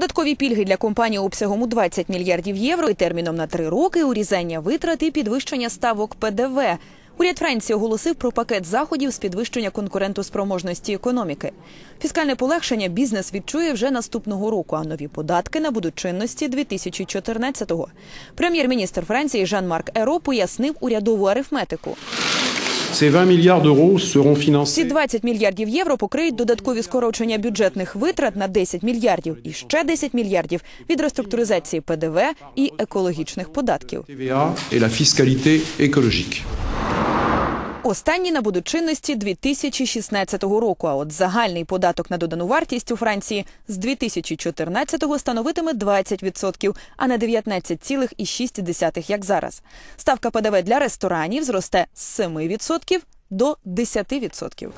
Податкові пільги для компаній обсягом у 20 мільярдів євро і терміном на три роки, урізання витрат і підвищення ставок ПДВ. Уряд Франції оголосив про пакет заходів з підвищення конкурентоспроможності економіки. Фіскальне полегшення бізнес відчує вже наступного року, а нові податки набудуть чинності 2014-го. Прем'єр-міністр Франції Жан-Марк Еро пояснив урядову арифметику. Ces 20 milliards d'euros seront Ці 20 мільярдів євро покриють додаткові скорочення бюджетних витрат на 10 мільярдів і ще 10 мільярдів від реструктуризації ПДВ і екологічних податків. Останні набудуть чинності 2016 року. А от загальний податок на додану вартість у Франції з 2014-го становитиме 20%, а не 19,6% як зараз. Ставка ПДВ для ресторанів зросте з 7% до 10%.